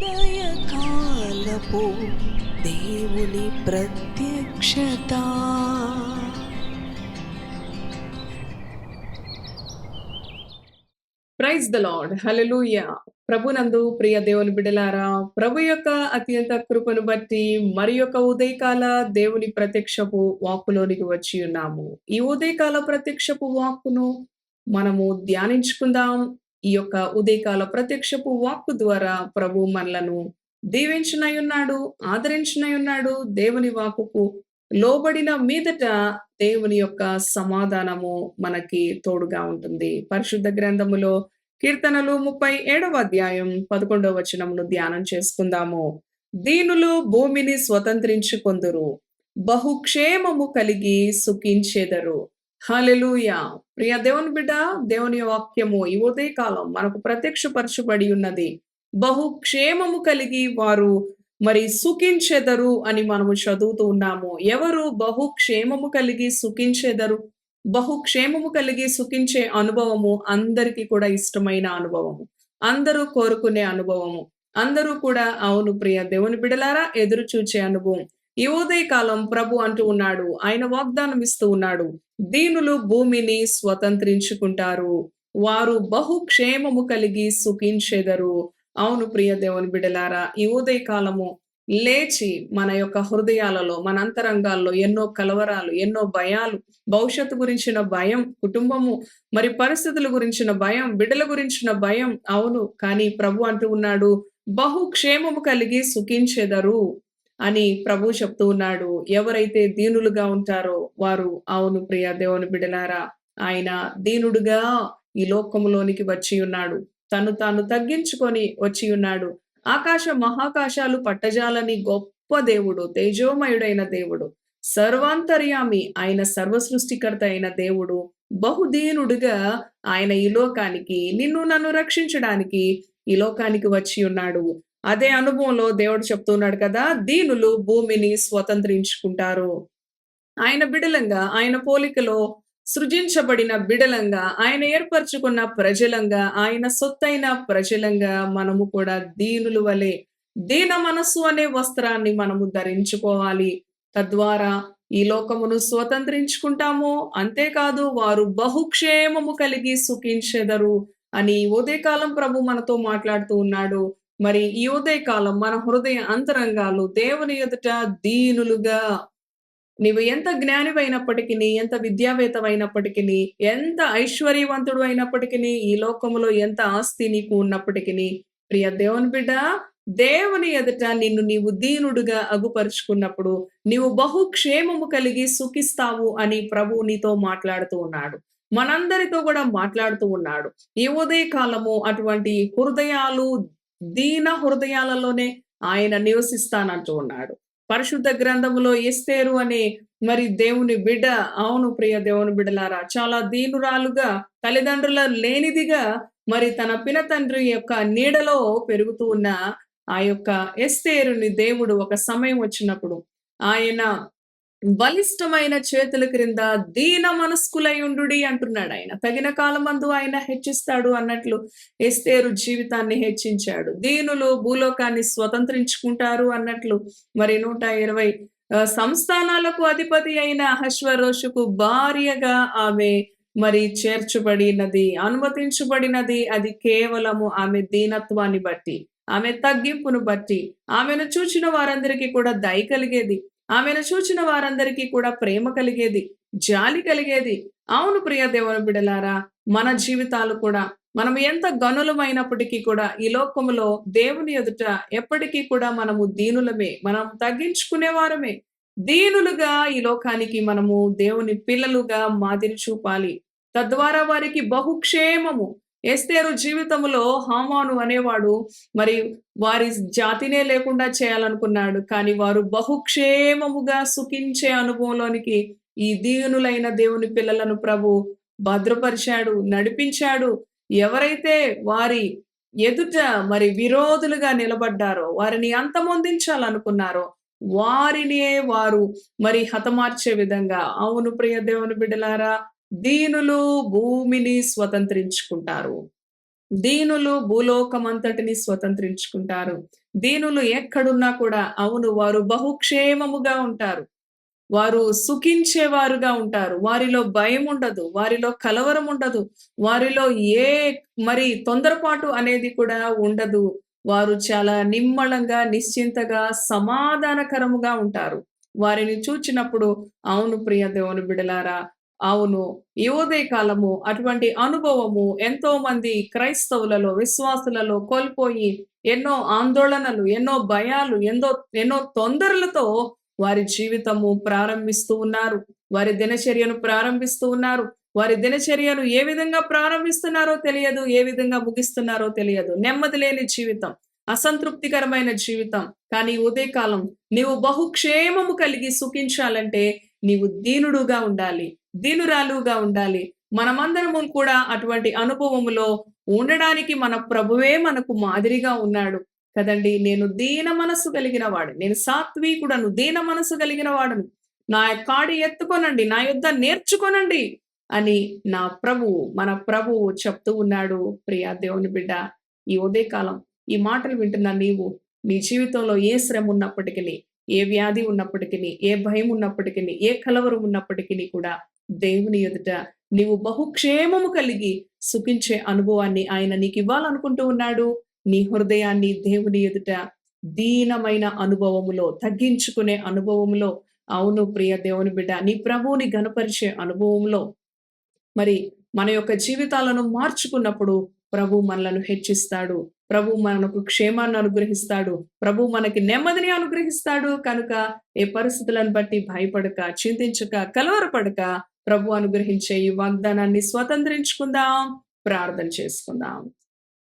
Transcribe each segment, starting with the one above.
ఉదయకాలపు దేవుని ప్రత్యక్షత. ప్రైజ్ ద లాడ్ హలలుయ ప్రభునందు ప్రియ దేవుని బిడలారా ప్రభు యొక్క అత్యంత కృపను బట్టి మరి యొక్క ఉదయకాల దేవుని ప్రత్యక్షపు వాక్కులోనికి వచ్చి ఉన్నాము. ఈ ఉదయకాల ప్రత్యక్షపు వాక్కును మనము ధ్యానించుకుందాం. ఈ యొక్క ఉదయకాల ప్రత్యక్షపు వాక్కు ద్వారా ప్రభు మనలను దీవించినై ఉన్నాడు ఆదరించినై ఉన్నాడు దేవుని వాకుకు లోబడిన మీదట దేవుని యొక్క సమాధానము మనకి తోడుగా ఉంటుంది. పరిశుద్ధ గ్రంథములో కీర్తనలు ముప్పై ఏడవ అధ్యాయం పదకొండవ వచనమును ధ్యానం చేసుకుందాము. దీనులు భూమిని స్వతంత్రించుకొందురు. బహుక్షేమము కలిగి సుఖించెదరు. హల్లెలూయా. ప్రియ దేవుని బిడ్డ దేవుని వాక్యము ఈ ఉదయకాలం మనకు ప్రత్యక్షపరచబడి ఉన్నది. బహు క్షేమము కలిగి వారు మరి సుఖించెదరు అని మనము చదువుతూ ఉన్నాము. ఎవరు బహు క్షేమము కలిగి సుఖించెదరు? బహు క్షేమము కలిగి సుఖించే అనుభవము అందరికీ కూడా ఇష్టమైన అనుభవము. అందరూ కోరుకునే అనుభవము. అందరూ కూడా అవును ప్రియ దేవుని బిడలారా ఎదురు చూచే అనుభవం. ఈ ఉదయకాలం ప్రభు అంటూ ఉన్నాడు. ఆయన వాగ్దానం ఇస్తూ ఉన్నాడు. దీనులు భూమిని స్వతంత్రించుకుంటారు. వారు బహు క్షేమము కలిగి సుఖించెదరు. అవును ప్రియ దేవుని బిడలారా ఈ ఉదయకాలము లేచి మన యొక్క హృదయాలలో మన అంతరంగాల్లో ఎన్నో కలవరాలు ఎన్నో భయాలు భవిష్యత్తు గురించిన భయం కుటుంబము మరి పరిస్థితుల గురించిన భయం బిడ్డల గురించిన భయం అవును. కానీ ప్రభు అంటూ ఉన్నాడు బహు క్షేమము కలిగి సుఖించెదరు. అని ప్రభు చెప్తూ ఉన్నాడు. ఎవరైతే దీనులుగా ఉంటారో వారు అవును ప్రియ దేవుని బిడలారా ఆయన దీనుడుగా ఈ లోకంలోనికి వచ్చి ఉన్నాడు. తను తాను తగ్గించుకొని వచ్చి ఉన్నాడు. ఆకాశ మహాకాశాలు పట్టజాలని గొప్ప దేవుడు తేజోమయుడైన దేవుడు సర్వాంతర్యామి ఆయన సర్వ సృష్టికర్త అయిన దేవుడు బహుదీనుడుగా ఆయన ఈ లోకానికి నిన్ను నన్ను రక్షించడానికి ఈ లోకానికి వచ్చి ఉన్నాడు. అదే అనుభవంలో దేవుడు చెప్తున్నాడు కదా దీనులు భూమిని స్వతంత్రించుకుంటారు. ఆయన బిడలంగా ఆయన పోలికలో సృజించబడిన బిడలంగా ఆయన ఏర్పరచుకున్న ప్రజలంగా ఆయన సొత్తైన ప్రజలంగా మనము కూడా దీనులు వలె దీన మనస్సు అనే వస్త్రాన్ని మనము ధరించుకోవాలి. తద్వారా ఈ లోకమును స్వతంత్రించుకుంటాము అంతేకాదు వారు బహుక్షేమము కలిగి సుఖించెదరు అని ఉదయకాలం ప్రభు మనతో మాట్లాడుతూ ఉన్నాడు. మరి ఈ ఉదయకాలం మన హృదయ అంతరంగాలు దేవుని ఎదుట దీనులుగా. నీవు ఎంత జ్ఞానివైనప్పటికీ ఎంత విద్యావేత్తమైనప్పటికీ ఎంత ఐశ్వర్యవంతుడు అయినప్పటికీ ఈ లోకములో ఎంత ఆస్తి నీకు ఉన్నప్పటికీ ప్రియ దేవుని బిడ్డ దేవుని ఎదుట నిన్ను నీవు దీనుడుగా అగుపరుచుకున్నప్పుడు నీవు బహుక్షేమము కలిగి సుఖిస్తావు అని ప్రభు నీతో మాట్లాడుతూ ఉన్నాడు. మనందరితో కూడా మాట్లాడుతూ ఉన్నాడు. ఈ ఉదయ కాలము అటువంటి హృదయాలు దీన హృదయాలలోనే ఆయన నివసిస్తానంటూ ఉన్నాడు. పరిశుద్ధ గ్రంథములో ఎస్తేరు అనే మరి దేవుని బిడ్డ అవును ప్రియ దేవుని బిడ్డలారా చాలా దీనురాలుగా తల్లిదండ్రుల లేనిదిగా మరి తన పినతండ్రి యొక్క నీడలో పెరుగుతూ ఉన్న ఆ యొక్క ఎస్తేరుని దేవుడు ఒక సమయం వచ్చినప్పుడు ఆయన బలిష్టమైన చేతుల క్రింద దీన మనస్కులై ఉండు అంటున్నాడు ఆయన. తగిన కాలమందు ఆయన హెచ్చిస్తాడు అన్నట్లు ఎస్తేరు జీవితాన్ని హెచ్చించాడు. దీనులు భూలోకాన్ని స్వతంత్రించుకుంటారు అన్నట్లు మరి నూట ఇరవై సంస్థానాలకు అధిపతి అయిన అహశ్వరోషుకు భార్యగా ఆమె మరి చేర్చబడినది అనుమతించబడినది అది కేవలము ఆమె దీనత్వాన్ని బట్టి ఆమె తగ్గింపును బట్టి ఆమెను చూచిన వారందరికీ కూడా దయ కలిగేది ఆమెను చూచిన వారందరికీ కూడా ప్రేమ కలిగేది జాలి కలిగేది. అవును ప్రియ దేవుని బిడలారా మన జీవితాలు కూడా మనం ఎంత గనులమైనప్పటికీ కూడా ఈ లోకములో దేవుని ఎదుట ఎప్పటికీ కూడా మనము దీనులమే మనం తగ్గించుకునే వారమే. దీనులుగా ఈ లోకానికి మనము దేవుని పిల్లలుగా మాదిరి చూపాలి. తద్వారా వారికి బహుక్షేమము ఎస్తేరు జీవితంలో హామాను అనేవాడు మరి వారి జాతినే లేకుండా చేయాలనుకున్నాడు. కానీ వారు బహుక్షేమముగా సుఖించే అనుభవంలోనికి ఈ దీనులైన దేవుని పిల్లలను ప్రభు భద్రపరిచాడు నడిపించాడు. ఎవరైతే వారి ఎదుట మరి విరోధులుగా నిలబడ్డారో వారిని అంతమొందించాలనుకున్నారో వారినే వారు మరి హతమార్చే విధంగా అవును ప్రియ దేవుని బిడ్డలారా దీనులు భూమిని స్వతంత్రించుకుంటారు. దీనులు భూలోకమంతటిని స్వతంత్రించుకుంటారు. దీనులు ఎక్కడున్నా కూడా అవును వారు బహుక్షేమముగా ఉంటారు. వారు సుఖించేవారుగా ఉంటారు. వారిలో భయం ఉండదు వారిలో కలవరం ఉండదు వారిలో ఏ మరి తొందరపాటు అనేది కూడా ఉండదు. వారు చాలా నిమ్మళంగా నిశ్చింతగా సమాధానకరముగా ఉంటారు. వారిని చూచినప్పుడు అవును ప్రియ దేవుని బిడలారా అవును. ఈ ఉదయ కాలము అటువంటి అనుభవము ఎంతో మంది క్రైస్తవులలో విశ్వాసులలో కోల్పోయి ఎన్నో ఆందోళనలు ఎన్నో భయాలు ఎన్నో ఎన్నో తొందరలతో వారి జీవితము ప్రారంభిస్తూ ఉన్నారు. వారి దినచర్యను ప్రారంభిస్తూ ఉన్నారు. వారి దినచర్యను ఏ విధంగా ప్రారంభిస్తున్నారో తెలియదు ఏ విధంగా ముగిస్తున్నారో తెలియదు. నెమ్మది లేని జీవితం అసంతృప్తికరమైన జీవితం. కానీ ఉదయకాలం నీవు బహుక్షేమము కలిగి సుఖించాలంటే నీవు దీనుడుగా ఉండాలి దీనురాలుగా ఉండాలి. మనమందరము కూడా అటువంటి అనుభవములో ఉండడానికి మన ప్రభువే మనకు మాదిరిగా ఉన్నాడు కదండి. నేను దీన మనసు కలిగిన వాడు నేను సాత్వికుడను దీన మనసు కలిగిన వాడను. నా కాడి ఎత్తుకొనండి నా యుద్ధ నేర్చుకొనండి అని నా ప్రభువు మన ప్రభువు చెప్తూ ఉన్నాడు. ప్రియా దేవుని బిడ్డ ఈ ఉదయకాలం ఈ మాటలు వింటున్న నీవు నీ జీవితంలో ఏ శ్రమ ఉన్నప్పటికీ ఏ వ్యాధి ఉన్నప్పటికీ ఏ భయం ఉన్నప్పటికీ ఏ కలవరం ఉన్నప్పటికీ కూడా దేవుని ఎదుట నీవు బహుక్షేమము కలిగి సుఖించే అనుభవాన్ని ఆయన నీకు ఇవ్వాలనుకుంటూ ఉన్నాడు. నీ హృదయాన్ని దేవుని ఎదుట దీనమైన అనుభవములో తగ్గించుకునే అనుభవములో అవును ప్రియ దేవుని బిడ్డ నీ ప్రభువుని గనపరిచే అనుభవంలో మరి మన యొక్క జీవితాలను మార్చుకున్నప్పుడు ప్రభు మనలను హెచ్చిస్తాడు. ప్రభు మనకు క్షేమాన్ని అనుగ్రహిస్తాడు. ప్రభు మనకి నెమ్మదిని అనుగ్రహిస్తాడు. కనుక ఏ పరిస్థితులను బట్టి భయపడక చింతించక కలవరపడక ప్రభు అనుగ్రహించే ఈ వాగ్దానాన్ని స్వతంత్రించుకుందాం ప్రార్థన చేసుకుందాం.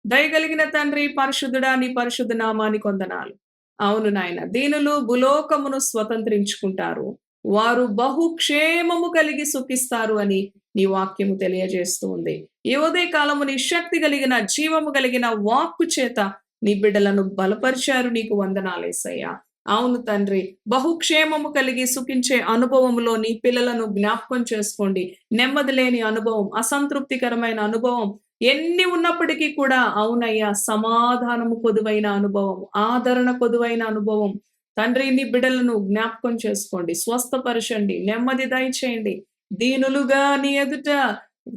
దయగలిగిన తండ్రి పరిశుద్ధుడా నీ పరిశుద్ధ నామాని కొందనాలు అవును నాయన దీనులు భూలోకమును స్వతంత్రించుకుంటారు. వారు బహుక్షేమము కలిగి సుఖిస్తారు అని నీ వాక్యము తెలియజేస్తూ ఉంది. ఈ ఉదయ కాలము నీ శక్తి కలిగిన జీవము కలిగిన వాక్కు చేత నీ బిడ్డలను బలపరిచారు నీకు వందనాలేసయ్యా అవును తండ్రి బహుక్షేమము కలిగి సుఖించే అనుభవంలో నీ పిల్లలను జ్ఞాపకం చేసుకోండి. నెమ్మది లేని అనుభవం అసంతృప్తికరమైన అనుభవం ఎన్ని ఉన్నప్పటికీ కూడా అవునయ్యా సమాధానము కొదువైన అనుభవం ఆదరణ కొదువైన అనుభవం. తండ్రి నీ బిడ్డలను జ్ఞాపకం చేసుకోండి స్వస్థపరచండి నెమ్మది దయచేయండి. దీనులుగా నీ ఎదుట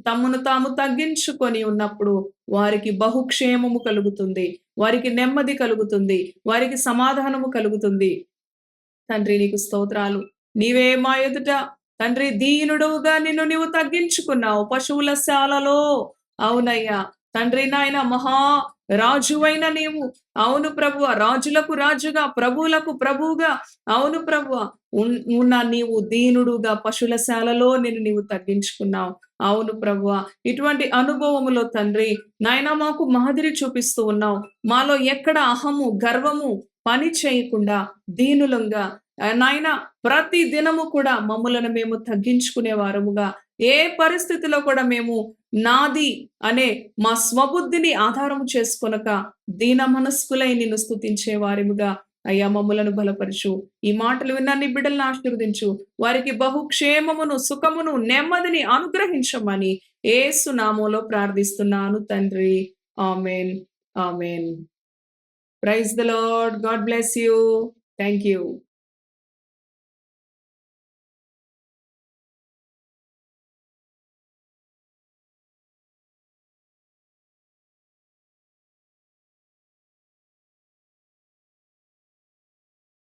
తమను తాము తగ్గించుకొని ఉన్నప్పుడు వారికి బహుక్షేమము కలుగుతుంది వారికి నెమ్మది కలుగుతుంది వారికి సమాధానము కలుగుతుంది. తండ్రి నీకు స్తోత్రాలు. నీవే మా ఎదుట. తండ్రి దీనుడుగా నిన్ను నీవు తగ్గించుకున్నావు. పశువుల శాలలో. అవునయ్యా. తండ్రి నాయన మహా రాజువైన నీవు. అవును ప్రభువ రాజులకు రాజుగా ప్రభువులకు ప్రభువుగా. అవును ప్రభువ ఉన్న నీవు దీనుడుగా పశువుల శాలలో నేను నీవు తగ్గించుకున్నావు. అవును ప్రభువ ఇటువంటి అనుభవములో తండ్రి నాయన మాకు మాదిరి చూపిస్తూ ఉన్నావు. మాలో ఎక్కడ అహము గర్వము పని చేయకుండా దీనులంగా నాయన ప్రతి దినము కూడా మమ్మలను మేము తగ్గించుకునే వారముగా ఏ పరిస్థితిలో కూడా మేము నాది అనే మా స్వబుద్ధిని ఆధారం చేసుకొనక దీన మనస్కులై నిన్ను స్థుతించే వారిముగా అయ్యా మమ్ములను బలపరచు. ఈ మాటలు విన్న నీ బిడ్డలను ఆశీర్వదించు. వారికి బహుక్షేమమును సుఖమును నెమ్మదిని అనుగ్రహించమని ఏసు నామోలో ప్రార్థిస్తున్నాను తండ్రి. Amen. Amen. Praise the Lord. God bless you. Thank you